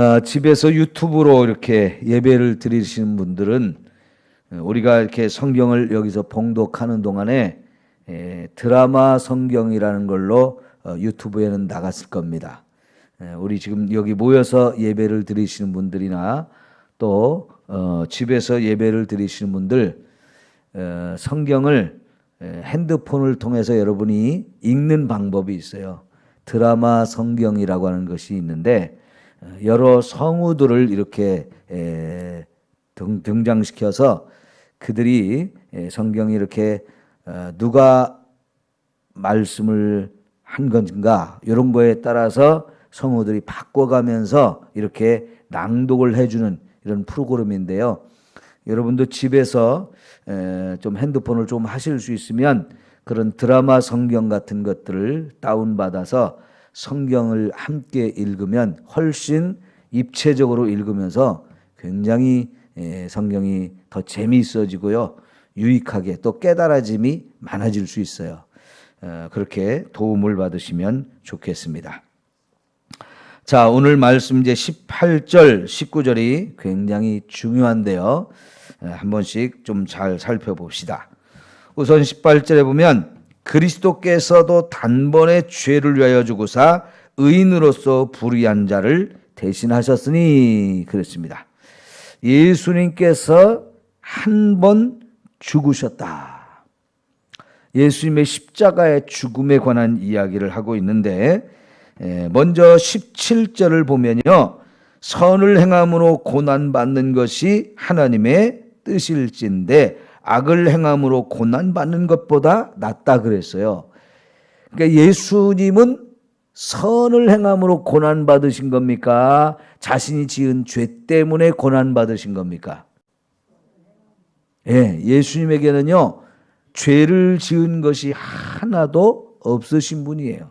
아, 집에서 유튜브로 이렇게 예배를 드리시는 분들은 우리가 이렇게 성경을 여기서 봉독하는 동안에 에, 드라마 성경이라는 걸로 어, 유튜브에는 나갔을 겁니다. 에, 우리 지금 여기 모여서 예배를 드리시는 분들이나 또 어, 집에서 예배를 드리시는 분들 어, 성경을 에, 핸드폰을 통해서 여러분이 읽는 방법이 있어요. 드라마 성경이라고 하는 것이 있는데 어, 여러 성우들을 이렇게 등장시켜서 그들이 에, 성경이 이렇게 어, 누가 말씀을 한 건가 이런 거에 따라서 성우들이 바꿔가면서 이렇게 낭독을 해주는 이런 프로그램인데요. 여러분도 집에서 에, 좀 핸드폰을 좀 하실 수 있으면 그런 드라마 성경 같은 것들을 다운받아서 성경을 함께 읽으면 훨씬 입체적으로 읽으면서 굉장히 에, 성경이 더 재미있어지고요. 유익하게 또 깨달아짐이 많아질 수 있어요. 어, 그렇게 도움을 받으시면 좋겠습니다. 자, 오늘 말씀 이제 18절, 19절이 굉장히 중요한데요. 에, 한 번씩 좀 잘 살펴봅시다. 우선 18절에 보면 그리스도께서도 단번에 죄를 위하여 주고사 의인으로서 불의한 자를 대신하셨으니 그랬습니다. 예수님께서 한 번 죽으셨다. 예수님의 십자가의 죽음에 관한 이야기를 하고 있는데 에, 먼저 17절을 보면요. 선을 행함으로 고난 받는 것이 하나님의 뜻일진데 악을 행함으로 고난 받는 것보다 낫다 그랬어요. 그러니까 예수님은 선을 행함으로 고난 받으신 겁니까? 자신이 지은 죄 때문에 고난 받으신 겁니까? 예, 예수님에게는요. 죄를 지은 것이 하나도 없으신 분이에요.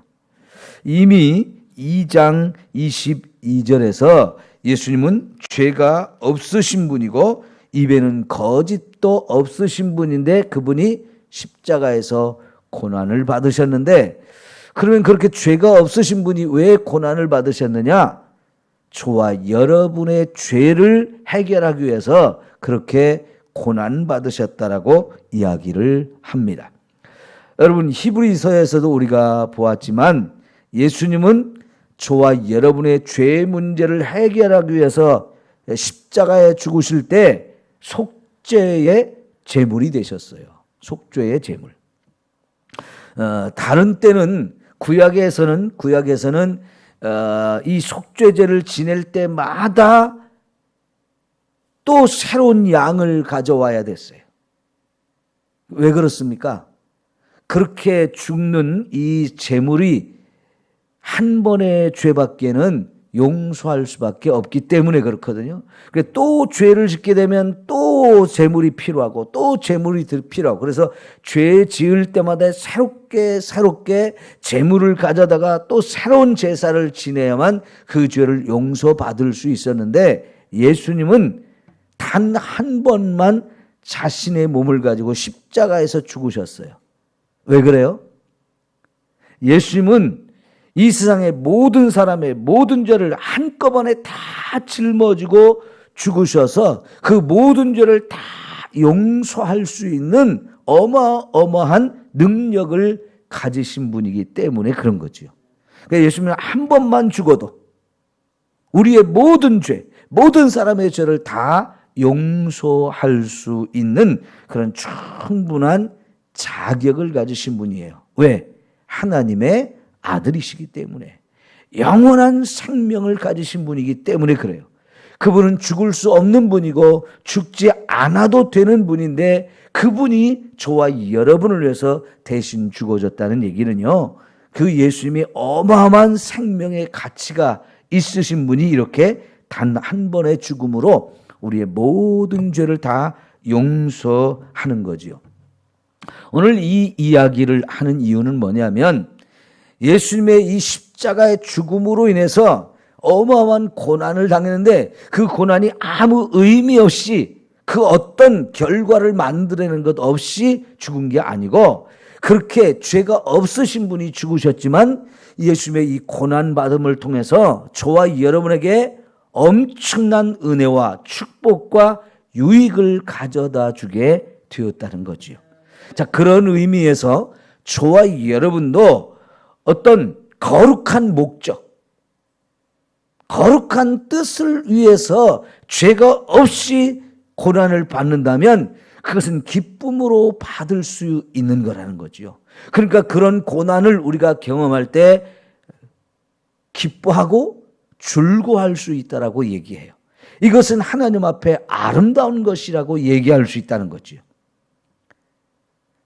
이미 2장 22절에서 예수님은 죄가 없으신 분이고 입에는 거짓 도 없으신 분인데 그분이 십자가에서 고난을 받으셨는데 그러면 그렇게 죄가 없으신 분이 왜 고난을 받으셨느냐? 저와 여러분의 죄를 해결하기 위해서 그렇게 고난 받으셨다라고 이야기를 합니다. 여러분 히브리서에서도 우리가 보았지만 예수님은 저와 여러분의 죄 문제를 해결하기 위해서 십자가에 죽으실 때 속 죄의 제물이 되셨어요. 속죄의 제물. 어, 다른 때는 구약에서는 구약에서는 어, 이 속죄제를 지낼 때마다 또 새로운 양을 가져와야 됐어요. 왜 그렇습니까? 그렇게 죽는 이 제물이 한 번의 죄밖에는 용서할 수밖에 없기 때문에 그렇거든요. 또 죄를 짓게 되면 또 재물이 필요하고 또 재물이 필요하고 그래서 죄 지을 때마다 새롭게 새롭게 재물을 가져다가 또 새로운 제사를 지내야만 그 죄를 용서받을 수 있었는데 예수님은 단 한 번만 자신의 몸을 가지고 십자가에서 죽으셨어요. 왜 그래요? 예수님은 이 세상의 모든 사람의 모든 죄를 한꺼번에 다 짊어지고 죽으셔서 그 모든 죄를 다 용서할 수 있는 어마어마한 능력을 가지신 분이기 때문에 그런 거지요. 그러니까 예수님은 한 번만 죽어도 우리의 모든 죄, 모든 사람의 죄를 다 용서할 수 있는 그런 충분한 자격을 가지신 분이에요. 왜? 하나님의 아들이시기 때문에 영원한 생명을 가지신 분이기 때문에 그래요. 그분은 죽을 수 없는 분이고 죽지 않아도 되는 분인데 그분이 저와 여러분을 위해서 대신 죽어졌다는 얘기는요. 그 예수님이 어마어마한 생명의 가치가 있으신 분이 이렇게 단 한 번의 죽음으로 우리의 모든 죄를 다 용서하는 거지요. 오늘 이 이야기를 하는 이유는 뭐냐면 예수님의 이 십자가의 죽음으로 인해서 어마어마한 고난을 당했는데 그 고난이 아무 의미 없이 그 어떤 결과를 만들어내는 것 없이 죽은 게 아니고 그렇게 죄가 없으신 분이 죽으셨지만 예수님의 이 고난 받음을 통해서 저와 여러분에게 엄청난 은혜와 축복과 유익을 가져다 주게 되었다는 거지요. 자, 그런 의미에서 저와 여러분도 어떤 거룩한 목적, 거룩한 뜻을 위해서 죄가 없이 고난을 받는다면 그것은 기쁨으로 받을 수 있는 거라는 거지요. 그러니까 그런 고난을 우리가 경험할 때 기뻐하고 즐거워할 수 있다라고 얘기해요. 이것은 하나님 앞에 아름다운 것이라고 얘기할 수 있다는 거지요.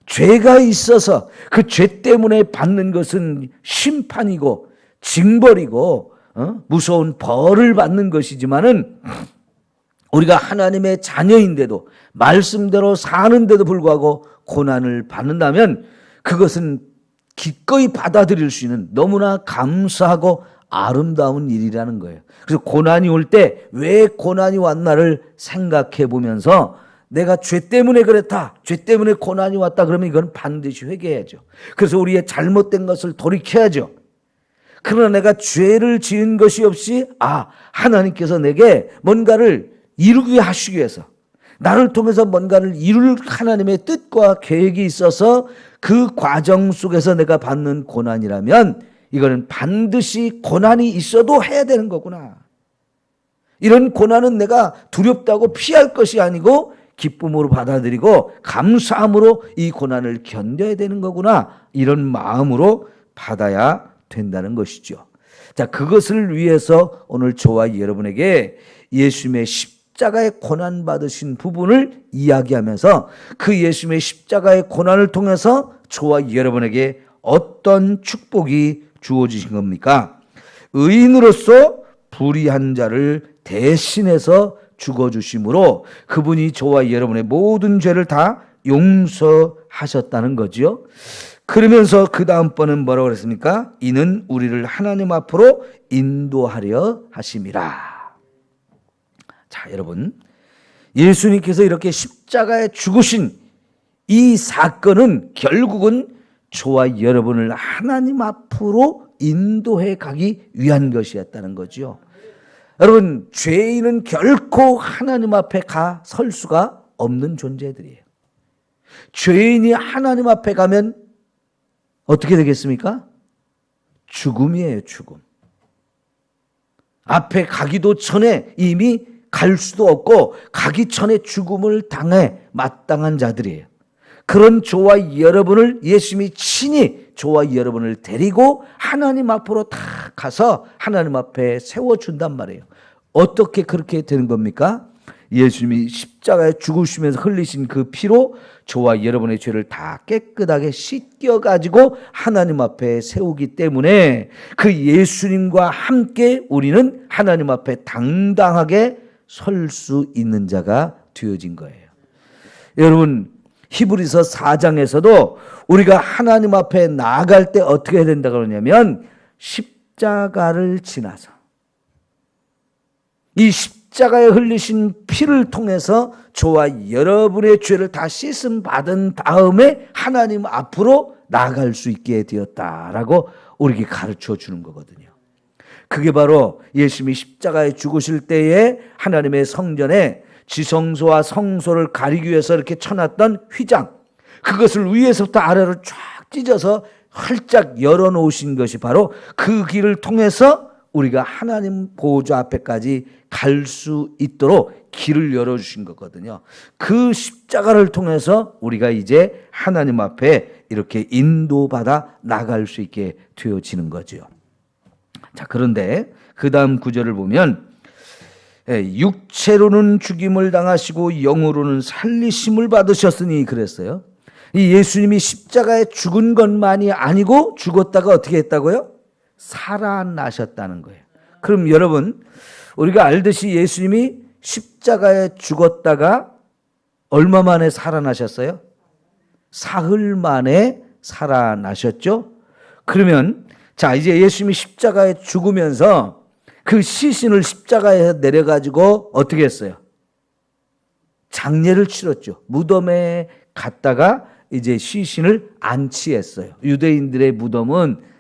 죄가 있어서 그 죄 때문에 받는 것은 심판이고 징벌이고 어? 무서운 벌을 받는 것이지만은 우리가 하나님의 자녀인데도 말씀대로 사는데도 불구하고 고난을 받는다면 그것은 기꺼이 받아들일 수 있는 너무나 감사하고 아름다운 일이라는 거예요. 그래서 고난이 올 때 왜 고난이 왔나를 생각해 보면서 내가 죄 때문에 그랬다. 죄 때문에 고난이 왔다. 그러면 이건 반드시 회개해야죠. 그래서 우리의 잘못된 것을 돌이켜야죠. 그러나 내가 죄를 지은 것이 없이 아 하나님께서 내게 뭔가를 이루게 하시기 위해서 나를 통해서 뭔가를 이룰 하나님의 뜻과 계획이 있어서 그 과정 속에서 내가 받는 고난이라면 이거는 반드시 고난이 있어도 해야 되는 거구나. 이런 고난은 내가 두렵다고 피할 것이 아니고 기쁨으로 받아들이고 감사함으로 이 고난을 견뎌야 되는 거구나. 이런 마음으로 받아야 된다는 것이죠. 자, 그것을 위해서 오늘 저와 여러분에게 예수님의 십자가의 고난 받으신 부분을 이야기하면서 그 예수님의 십자가의 고난을 통해서 저와 여러분에게 어떤 축복이 주어지신 겁니까? 의인으로서 불의한 자를 대신해서 죽어주심으로 그분이 저와 여러분의 모든 죄를 다 용서하셨다는 거지요. 그러면서 그 다음번은 뭐라고 그랬습니까? 이는 우리를 하나님 앞으로 인도하려 하심이라. 자, 여러분. 예수님께서 이렇게 십자가에 죽으신 이 사건은 결국은 저와 여러분을 하나님 앞으로 인도해 가기 위한 것이었다는 거죠. 여러분, 죄인은 결코 하나님 앞에 가 설 수가 없는 존재들이에요. 죄인이 하나님 앞에 가면 어떻게 되겠습니까? 죽음이에요, 죽음. 앞에 가기도 전에 이미 갈 수도 없고 가기 전에 죽음을 당해 마땅한 자들이에요. 그런 저와 여러분을 예수님이 친히 저와 여러분을 데리고 하나님 앞으로 다 가서 하나님 앞에 세워준단 말이에요. 어떻게 그렇게 되는 겁니까? 예수님이 십자가에 죽으시면서 흘리신 그 피로 저와 여러분의 죄를 다 깨끗하게 씻겨 가지고 하나님 앞에 세우기 때문에 그 예수님과 함께 우리는 하나님 앞에 당당하게 설 수 있는 자가 되어진 거예요. 여러분, 히브리서 4장에서도 우리가 하나님 앞에 나아갈 때 어떻게 해야 된다 그러냐면 십자가를 지나서 이 십자가에 흘리신 피를 통해서 저와 여러분의 죄를 다 씻음 받은 다음에 하나님 앞으로 나아갈 수 있게 되었다라고 우리에게 가르쳐 주는 거거든요. 그게 바로 예수님이 십자가에 죽으실 때에 하나님의 성전에 지성소와 성소를 가리기 위해서 이렇게 쳐놨던 휘장 그것을 위에서부터 아래로 쫙 찢어서 활짝 열어놓으신 것이 바로 그 길을 통해서 우리가 하나님 보좌 앞에까지 갈 수 있도록 길을 열어주신 거거든요. 그 십자가를 통해서 우리가 이제 하나님 앞에 이렇게 인도받아 나갈 수 있게 되어지는 거죠. 자, 그런데 그 다음 구절을 보면 예, 육체로는 죽임을 당하시고 영으로는 살리심을 받으셨으니 그랬어요. 이 예수님이 십자가에 죽은 것만이 아니고 죽었다가 어떻게 했다고요? 살아나셨다는 거예요. 그럼 여러분, 우리가 알듯이 예수님이 십자가에 죽었다가 얼마 만에 살아나셨어요? 사흘 만에 살아나셨죠? 그러면 자, 이제 예수님이 십자가에 죽으면서 그 시신을 십자가에 내려가지고 어떻게 했어요? 장례를 치렀죠. 무덤에 갔다가 이제 시신을 안치했어요. 유대인들의 무덤은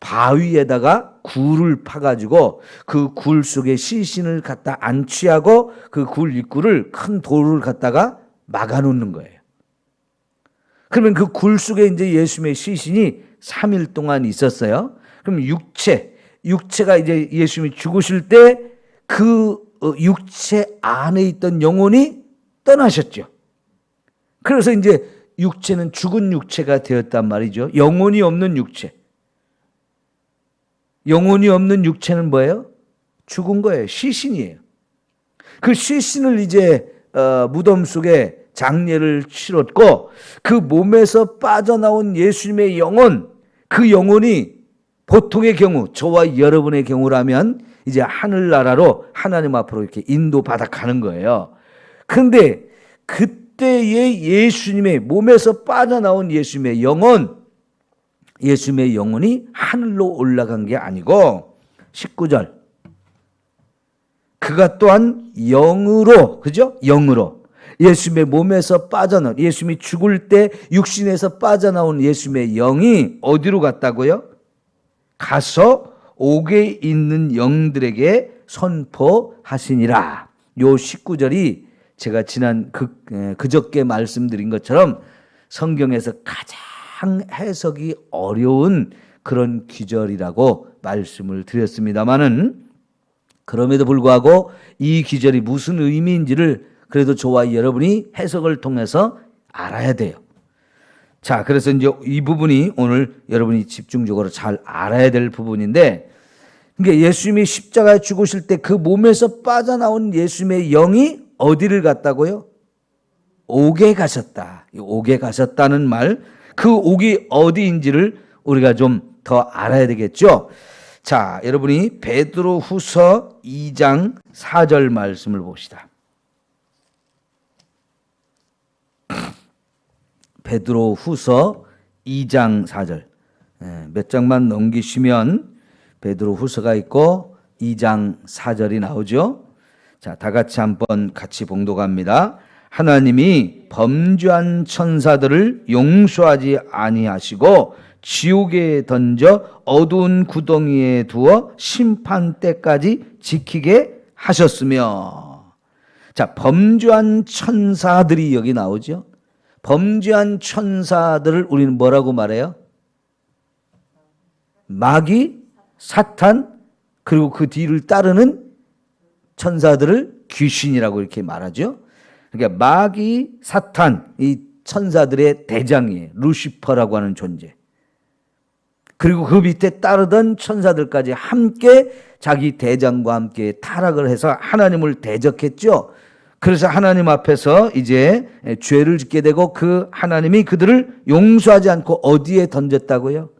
바위에다가 굴을 파가지고 그 굴 속에 시신을 갖다 안치하고 그 굴 입구를 큰 돌을 갖다가 막아놓는 거예요. 그러면 그 굴 속에 이제 예수님의 시신이 3일 동안 있었어요. 그럼 육체, 육체가 이제 예수님이 죽으실 때 그 육체 안에 있던 영혼이 떠나셨죠. 그래서 이제 육체는 죽은 육체가 되었단 말이죠. 영혼이 없는 육체. 영혼이 없는 육체는 뭐예요? 죽은 거예요. 시신이에요. 그 시신을 이제 어, 무덤 속에 장례를 치렀고 그 몸에서 빠져나온 예수님의 영혼, 그 영혼이 보통의 경우, 저와 여러분의 경우라면 이제 하늘나라로 하나님 앞으로 이렇게 인도받아 가는 거예요. 근데 그때의 예수님의 몸에서 빠져나온 예수님의 영혼, 예수님의 영혼이 하늘로 올라간 게 아니고 19절 그가 또한 영으로 그죠? 영으로 예수님의 몸에서 빠져나온 예수님이 죽을 때 육신에서 빠져나온 예수님의 영이 어디로 갔다고요? 가서 옥에 있는 영들에게 선포하시니라. 요 19절이 제가 지난 그, 그저께 말씀드린 것처럼 성경에서 가장 해석이 어려운 그런 기절이라고 말씀을 드렸습니다만은 그럼에도 불구하고 이 기절이 무슨 의미인지를 그래도 저와 여러분이 해석을 통해서 알아야 돼요. 자, 그래서 이제 이 부분이 오늘 여러분이 집중적으로 잘 알아야 될 부분인데, 그러니까 예수님이 십자가에 죽으실 때 그 몸에서 빠져나온 예수님의 영이 어디를 갔다고요? 옥에 가셨다. 옥에 가셨다는 말, 그 옥이 어디인지를 우리가 좀 더 알아야 되겠죠. 자, 여러분이 베드로 후서 2장 4절 말씀을 봅시다. 베드로 후서 2장 4절. 예, 몇 장만 넘기시면 베드로 후서가 있고 2장 4절이 나오죠. 자, 다 같이 한번 같이 봉독합니다. 하나님이 범죄한 천사들을 용서하지 아니하시고 지옥에 던져 어두운 구덩이에 두어 심판 때까지 지키게 하셨으며 자, 범죄한 천사들이 여기 나오죠. 범죄한 천사들을 우리는 뭐라고 말해요? 마귀, 사탄, 그리고 그 뒤를 따르는 천사들을 귀신이라고 이렇게 말하죠. 그러니까 마귀, 사탄, 이 천사들의 대장이에요. 루시퍼라고 하는 존재. 그리고 그 밑에 따르던 천사들까지 함께 자기 대장과 함께 타락을 해서 하나님을 대적했죠. 그래서 하나님 앞에서 이제 죄를 짓게 되고 그 하나님이 그들을 용서하지 않고 어디에 던졌다고요?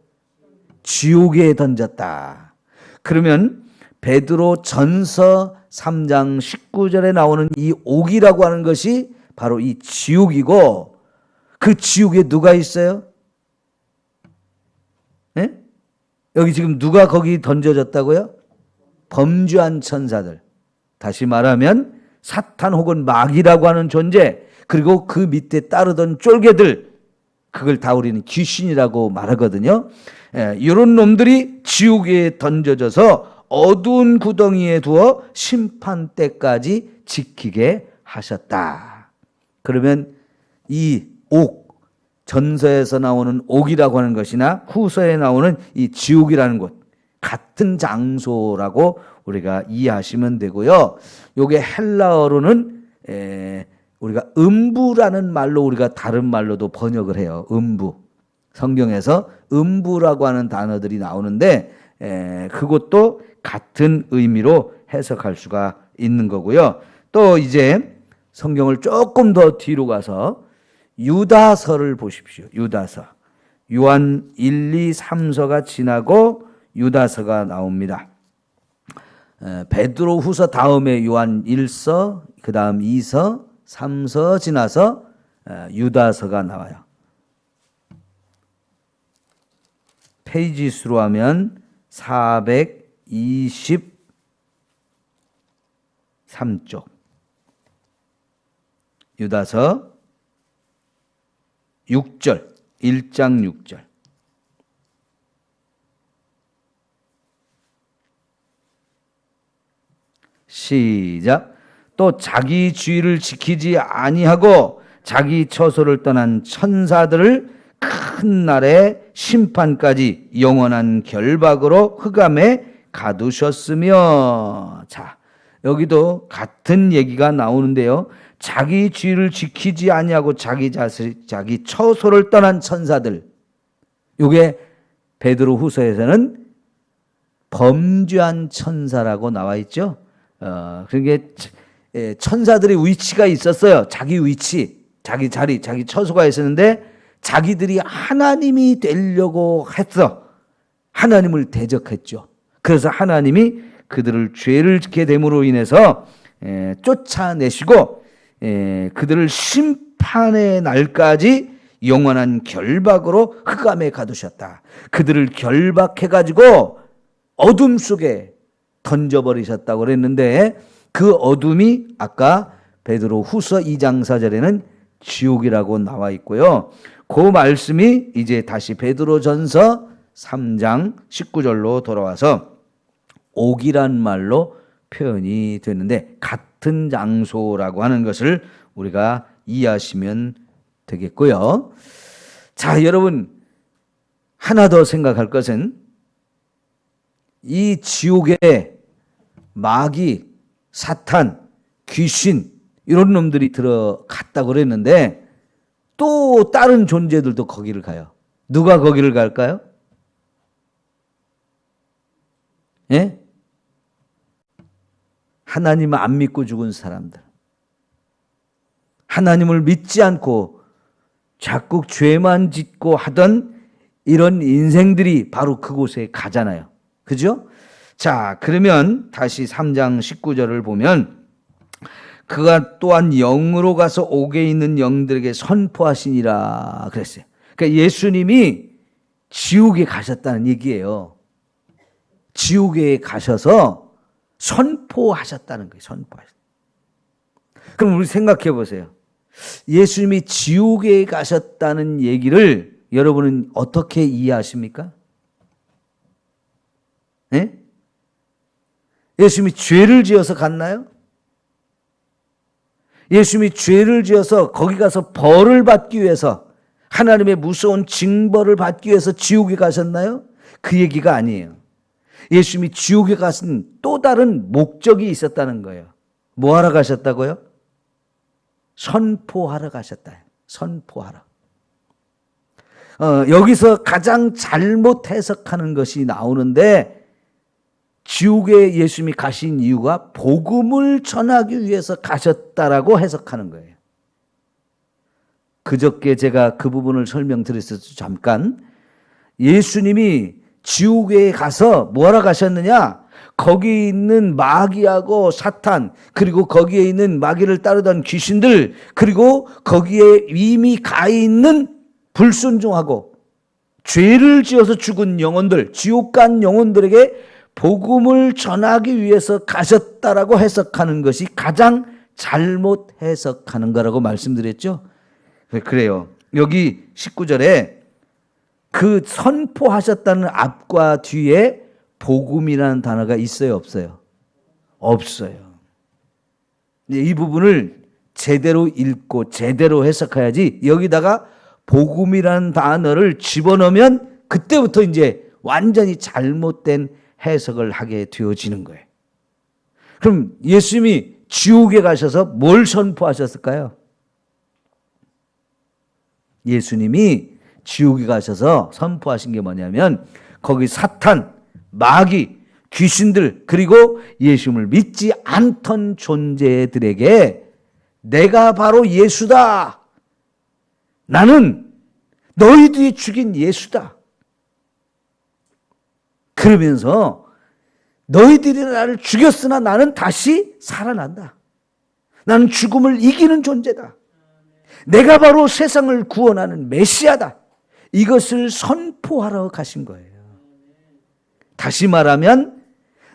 지옥에 던졌다. 그러면 베드로 전서 3장 19절에 나오는 이 옥이라고 하는 것이 바로 이 지옥이고 그 지옥에 누가 있어요? 여기 지금 누가 거기 던져졌다고요? 범죄한 천사들. 다시 말하면 사탄 혹은 마귀라고 하는 존재, 그리고 그 밑에 따르던 쫄개들, 그걸 다 우리는 귀신이라고 말하거든요. 예, 이런 놈들이 지옥에 던져져서 어두운 구덩이에 두어 심판 때까지 지키게 하셨다. 그러면 이 옥, 전서에서 나오는 옥이라고 하는 것이나 후서에 나오는 이 지옥이라는 곳, 같은 장소라고 우리가 이해하시면 되고요. 요게 헬라어로는 에, 우리가 음부라는 말로 우리가 다른 말로도 번역을 해요. 음부. 성경에서 음부라고 하는 단어들이 나오는데 에, 그것도 같은 의미로 해석할 수가 있는 거고요. 또 이제 성경을 조금 더 뒤로 가서 유다서를 보십시오. 유다서. 요한 1, 2, 3서가 지나고 유다서가 나옵니다. 베드로 후서 다음에 요한 1서, 그 다음 2서, 3서 지나서 유다서가 나와요. 페이지 수로 하면 423쪽. 유다서 6절, 1장 6절. 시작. 또 자기 주의를 지키지 아니하고 자기 처소를 떠난 천사들을 큰 날의 심판까지 영원한 결박으로 흑암에 가두셨으며 자 여기도 같은 얘기가 나오는데요. 자기 주의를 지키지 아니하고 자기 자식 자기 처소를 떠난 천사들 요게 베드로 후서에서는 범죄한 천사라고 나와 있죠. 어, 그게 예, 천사들의 위치가 있었어요. 자기 위치, 자기 자리, 자기 처소가 있었는데 자기들이 하나님이 되려고 했어. 하나님을 대적했죠. 그래서 하나님이 그들을 죄를 짓게 됨으로 인해서 에, 쫓아내시고 에, 그들을 심판의 날까지 영원한 결박으로 흑암에 가두셨다. 그들을 결박해 가지고 어둠 속에 던져버리셨다고 그랬는데 그 어둠이 아까 베드로 후서 2장 4절에는 지옥이라고 나와 있고요. 그 말씀이 이제 다시 베드로 전서 3장 19절로 돌아와서 옥이란 말로 표현이 되는데 같은 장소라고 하는 것을 우리가 이해하시면 되겠고요. 자, 여러분 하나 더 생각할 것은 이 지옥에 마귀, 사탄, 귀신 이런 놈들이 들어갔다고 그랬는데 또 다른 존재들도 거기를 가요. 누가 거기를 갈까요? 예? 하나님을 안 믿고 죽은 사람들. 하나님을 믿지 않고 자꾸 죄만 짓고 하던 이런 인생들이 바로 그곳에 가잖아요. 그죠? 자, 그러면 다시 3장 19절을 보면 그가 또한 영으로 가서 옥에 있는 영들에게 선포하시니라 그랬어요. 그러니까 예수님이 지옥에 가셨다는 얘기예요. 지옥에 가셔서 선포하셨다는 거예요. 선포하셨. 그럼 우리 생각해 보세요. 예수님이 지옥에 가셨다는 얘기를 여러분은 어떻게 이해하십니까? 예? 예수님이 죄를 지어서 갔나요? 예수님이 죄를 지어서 거기 가서 벌을 받기 위해서 하나님의 무서운 징벌을 받기 위해서 지옥에 가셨나요? 그 얘기가 아니에요. 예수님이 지옥에 가신 또 다른 목적이 있었다는 거예요. 뭐 하러 가셨다고요? 선포하러 가셨다. 선포하러. 어, 여기서 가장 잘못 해석하는 것이 나오는데 지옥에 예수님이 가신 이유가 복음을 전하기 위해서 가셨다라고 해석하는 거예요. 그저께 제가 그 부분을 설명드렸을 때 잠깐 예수님이 지옥에 가서 뭐하러 가셨느냐? 거기 있는 마귀하고 사탄, 그리고 거기에 있는 마귀를 따르던 귀신들, 그리고 거기에 이미 가 있는 불순종하고 죄를 지어서 죽은 영혼들, 지옥 간 영혼들에게 복음을 전하기 위해서 가셨다라고 해석하는 것이 가장 잘못 해석하는 거라고 말씀드렸죠. 그래요. 여기 19절에 그 선포하셨다는 앞과 뒤에 복음이라는 단어가 있어요, 없어요? 없어요. 이 부분을 제대로 읽고 제대로 해석해야지 여기다가 복음이라는 단어를 집어넣으면 그때부터 이제 완전히 잘못된 해석을 하게 되어지는 거예요. 그럼 예수님이 지옥에 가셔서 뭘 선포하셨을까요? 예수님이 지옥에 가셔서 선포하신 게 뭐냐면 거기 사탄, 마귀, 귀신들 그리고 예수님을 믿지 않던 존재들에게 내가 바로 예수다. 나는 너희들이 죽인 예수다. 그러면서 너희들이 나를 죽였으나 나는 다시 살아난다. 나는 죽음을 이기는 존재다. 내가 바로 세상을 구원하는 메시아다. 이것을 선포하러 가신 거예요. 다시 말하면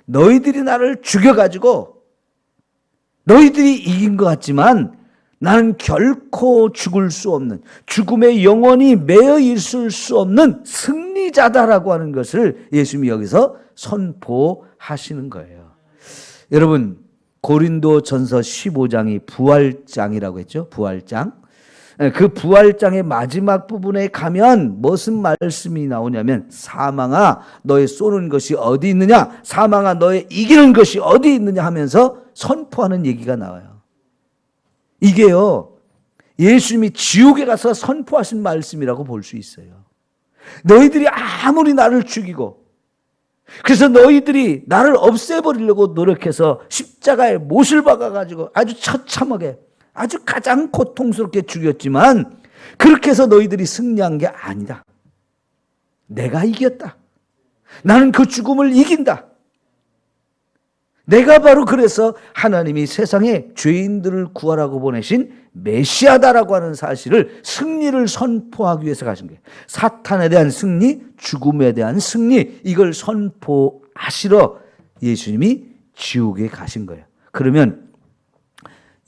너희들이 나를 죽여가지고 너희들이 이긴 것 같지만 나는 결코 죽을 수 없는 죽음의 영원히 매여 있을 수 없는 승리자다라고 하는 것을 예수님이 여기서 선포하시는 거예요. 여러분 고린도 전서 15장이 부활장이라고 했죠. 부활장. 예, 그 부활장의 마지막 부분에 가면 무슨 말씀이 나오냐면 사망아 너의 쏘는 것이 어디 있느냐 사망아 너의 이기는 것이 어디 있느냐 하면서 선포하는 얘기가 나와요. 이게요. 예수님이 지옥에 가서 선포하신 말씀이라고 볼 수 있어요. 너희들이 아무리 나를 죽이고 그래서 너희들이 나를 없애버리려고 노력해서 십자가에 못을 박아가지고 아주 처참하게 아주 가장 고통스럽게 죽였지만 그렇게 해서 너희들이 승리한 게 아니다. 내가 이겼다. 나는 그 죽음을 이긴다. 내가 바로 그래서 하나님이 세상에 죄인들을 구하라고 보내신 메시아다라고 하는 사실을 승리를 선포하기 위해서 가신 거예요. 사탄에 대한 승리, 죽음에 대한 승리, 이걸 선포하시러 예수님이 지옥에 가신 거예요. 그러면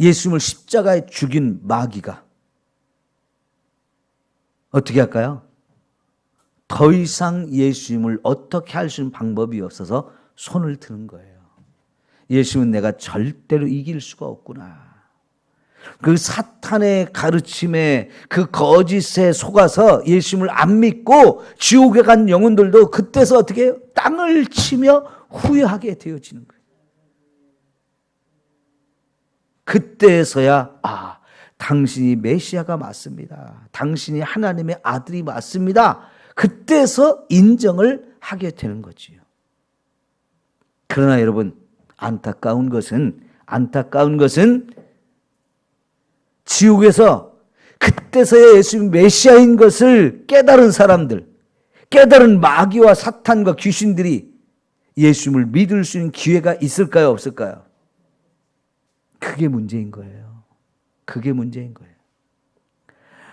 예수님을 십자가에 죽인 마귀가 어떻게 할까요? 더 이상 예수님을 어떻게 할 수 있는 방법이 없어서 손을 드는 거예요. 예수님은 내가 절대로 이길 수가 없구나. 그 사탄의 가르침에 그 거짓에 속아서 예수님을 안 믿고 지옥에 간 영혼들도 그때서 어떻게 해요? 땅을 치며 후회하게 되어지는 거예요. 그때서야 아 당신이 메시아가 맞습니다. 당신이 하나님의 아들이 맞습니다. 그때서 인정을 하게 되는 거지요. 그러나 여러분 안타까운 것은 안타까운 것은 지옥에서 그때서야 예수님 메시아인 것을 깨달은 사람들, 깨달은 마귀와 사탄과 귀신들이 예수님을 믿을 수 있는 기회가 있을까요, 없을까요? 그게 문제인 거예요. 그게 문제인 거예요.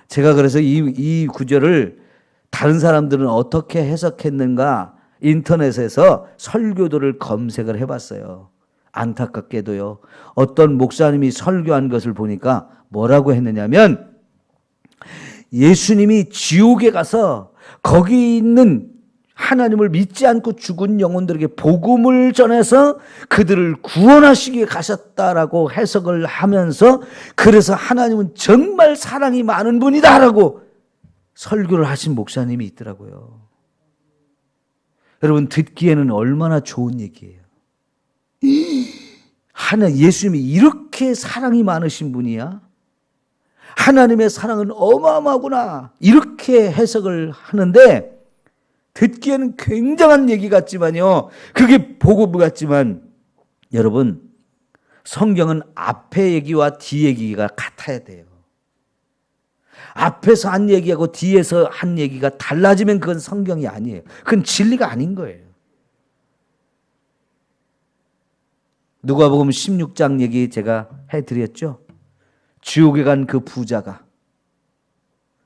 제가 그래서 이, 이 구절을 다른 사람들은 어떻게 해석했는가 인터넷에서 설교도를 검색을 해봤어요. 안타깝게도요. 어떤 목사님이 설교한 것을 보니까 뭐라고 했느냐면 예수님이 지옥에 가서 거기 있는 하나님을 믿지 않고 죽은 영혼들에게 복음을 전해서 그들을 구원하시기 위해 가셨다라고 해석을 하면서 그래서 하나님은 정말 사랑이 많은 분이다라고 설교를 하신 목사님이 있더라고요. 여러분 듣기에는 얼마나 좋은 얘기예요. 하나 예수님이 이렇게 사랑이 많으신 분이야? 하나님의 사랑은 어마어마하구나. 이렇게 해석을 하는데 듣기에는 굉장한 얘기 같지만요. 그게 보고 같지만 여러분 성경은 앞에 얘기와 뒤 얘기가 같아야 돼요. 앞에서 한 얘기하고 뒤에서 한 얘기가 달라지면 그건 성경이 아니에요. 그건 진리가 아닌 거예요. 누가복음 16장 얘기 제가 해 드렸죠. 지옥에 간 그 부자가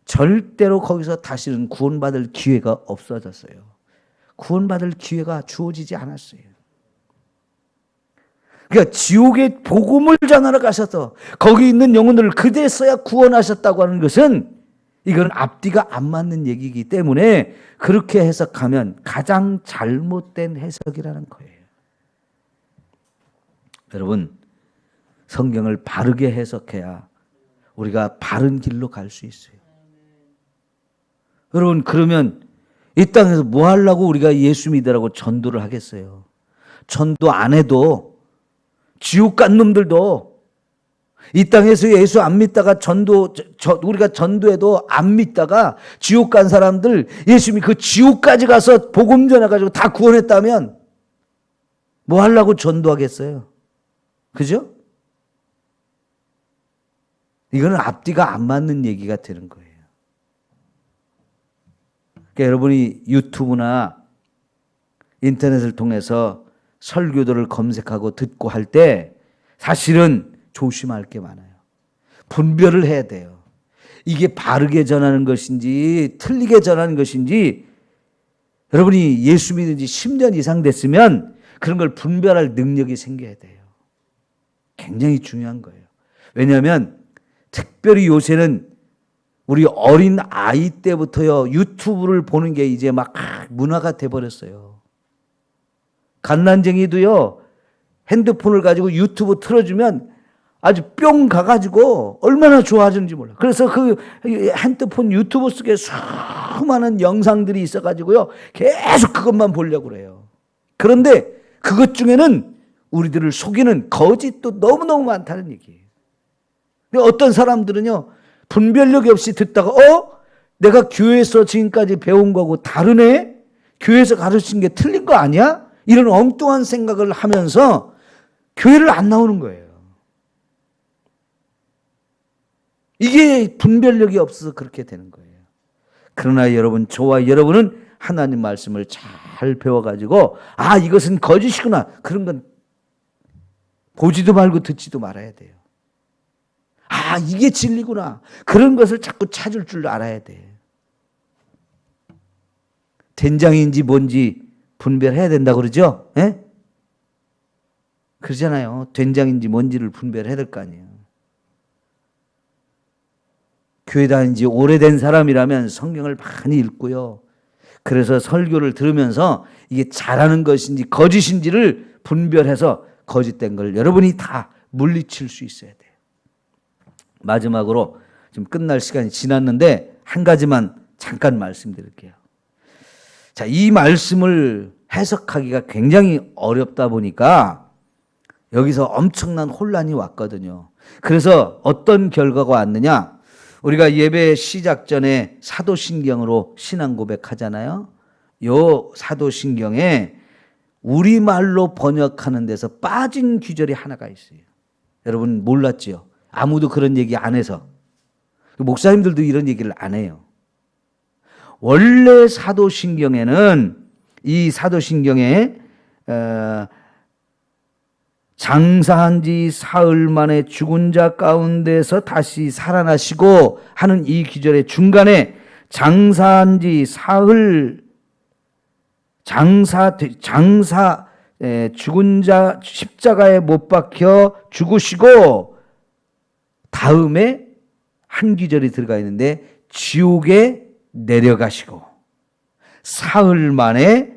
절대로 거기서 다시는 구원받을 기회가 없어졌어요. 구원받을 기회가 주어지지 않았어요. 그러니까 지옥에 복음을 전하러 가셔서 거기 있는 영혼들을 그대서야 구원하셨다고 하는 것은 이건 앞뒤가 안 맞는 얘기이기 때문에 그렇게 해석하면 가장 잘못된 해석이라는 거예요. 여러분, 성경을 바르게 해석해야 우리가 바른 길로 갈 수 있어요. 여러분, 그러면 이 땅에서 뭐 하려고 우리가 예수 믿으라고 전도를 하겠어요? 전도 안 해도 지옥 간 놈들도 이 땅에서 예수 안 믿다가 전도, 저, 우리가 전도해도 안 믿다가 지옥 간 사람들 예수님이 그 지옥까지 가서 복음 전해 가지고 다 구원했다면 뭐 하려고 전도하겠어요? 그죠? 이거는 앞뒤가 안 맞는 얘기가 되는 거예요. 그러니까 여러분이 유튜브나 인터넷을 통해서 설교들을 검색하고 듣고 할 때 사실은 조심할 게 많아요. 분별을 해야 돼요. 이게 바르게 전하는 것인지 틀리게 전하는 것인지 여러분이 예수 믿은 지 10년 이상 됐으면 그런 걸 분별할 능력이 생겨야 돼요. 굉장히 중요한 거예요. 왜냐하면 특별히 요새는 우리 어린 아이 때부터요 유튜브를 보는 게 이제 막 문화가 돼 버렸어요. 갓난쟁이도요 핸드폰을 가지고 유튜브 틀어주면 아주 뿅 가가지고 얼마나 좋아하는지 몰라. 그래서 그 핸드폰 유튜브 속에 수많은 영상들이 있어가지고요. 계속 그것만 보려고 그래요. 그런데 그것 중에는 우리들을 속이는 거짓도 너무너무 많다는 얘기예요. 어떤 사람들은요, 분별력이 없이 듣다가, 어? 내가 교회에서 지금까지 배운 거고 다르네? 교회에서 가르친 게 틀린 거 아니야? 이런 엉뚱한 생각을 하면서 교회를 안 나오는 거예요. 이게 분별력이 없어서 그렇게 되는 거예요. 그러나 여러분, 저와 여러분은 하나님 말씀을 잘 배워가지고, 아, 이것은 거짓이구나. 그런 건 보지도 말고 듣지도 말아야 돼요. 아, 이게 진리구나. 그런 것을 자꾸 찾을 줄 알아야 돼. 된장인지 뭔지 분별해야 된다고 그러죠? 예? 그러잖아요. 된장인지 뭔지를 분별해야 될 거 아니에요. 교회 다닌 지 오래된 사람이라면 성경을 많이 읽고요. 그래서 설교를 들으면서 이게 잘하는 것인지 거짓인지를 분별해서 거짓된 걸 여러분이 다 물리칠 수 있어야 돼요. 마지막으로 지금 끝날 시간이 지났는데 한 가지만 잠깐 말씀드릴게요. 자, 이 말씀을 해석하기가 굉장히 어렵다 보니까 여기서 엄청난 혼란이 왔거든요. 그래서 어떤 결과가 왔느냐? 우리가 예배 시작 전에 사도신경으로 신앙 고백하잖아요. 요 사도신경에 우리말로 번역하는 데서 빠진 규절이 하나가 있어요. 여러분 몰랐지요? 아무도 그런 얘기 안 해서. 목사님들도 이런 얘기를 안 해요. 원래 사도신경에는 이 사도신경에 어, 장사한 지 사흘 만에 죽은 자 가운데서 다시 살아나시고 하는 이 기절의 중간에 장사한 지 사흘 장사 장사 에, 죽은 자 십자가에 못 박혀 죽으시고 다음에 한 기절이 들어가 있는데 지옥에 내려가시고 사흘 만에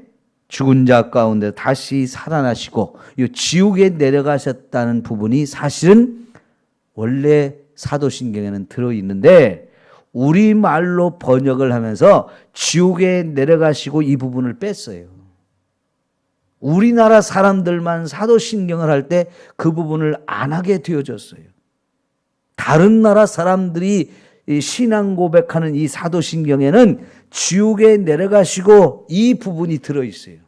죽은 자 가운데 다시 살아나시고 이 지옥에 내려가셨다는 부분이 사실은 원래 사도신경에는 들어 있는데 우리 말로 번역을 하면서 지옥에 내려가시고 이 부분을 뺐어요. 우리나라 사람들만 사도신경을 할 때 그 부분을 안 하게 되어졌어요. 다른 나라 사람들이 신앙 고백하는 이 사도신경에는 지옥에 내려가시고 이 부분이 들어 있어요.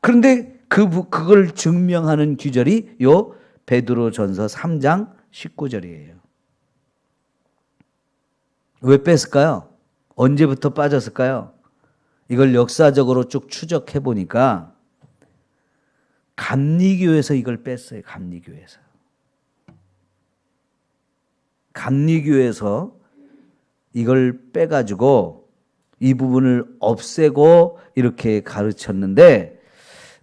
그런데 그 그걸 증명하는 규절이 요 베드로 전서 3장 19절이에요. 왜 뺐을까요? 언제부터 빠졌을까요? 이걸 역사적으로 쭉 추적해 보니까 감리교에서 이걸 뺐어요. 감리교에서. 감리교에서 이걸 빼가지고 이 부분을 없애고 이렇게 가르쳤는데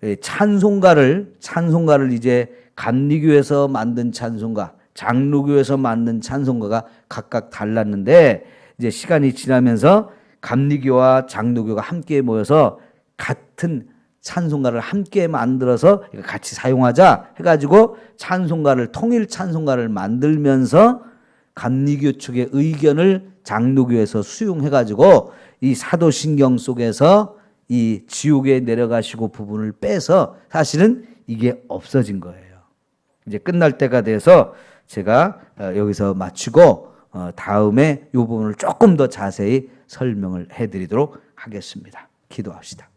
예, 찬송가를 찬송가를 이제 감리교에서 만든 찬송가, 장로교에서 만든 찬송가가 각각 달랐는데 이제 시간이 지나면서 감리교와 장로교가 함께 모여서 같은 찬송가를 함께 만들어서 같이 사용하자 해가지고 찬송가를 통일 찬송가를 만들면서 감리교 측의 의견을 장로교에서 수용해가지고 이 사도신경 속에서 이 지옥에 내려가시고 부분을 빼서 사실은 이게 없어진 거예요. 이제 끝날 때가 돼서 제가 어, 여기서 마치고 어, 다음에 이 부분을 조금 더 자세히 설명을 해드리도록 하겠습니다. 기도합시다.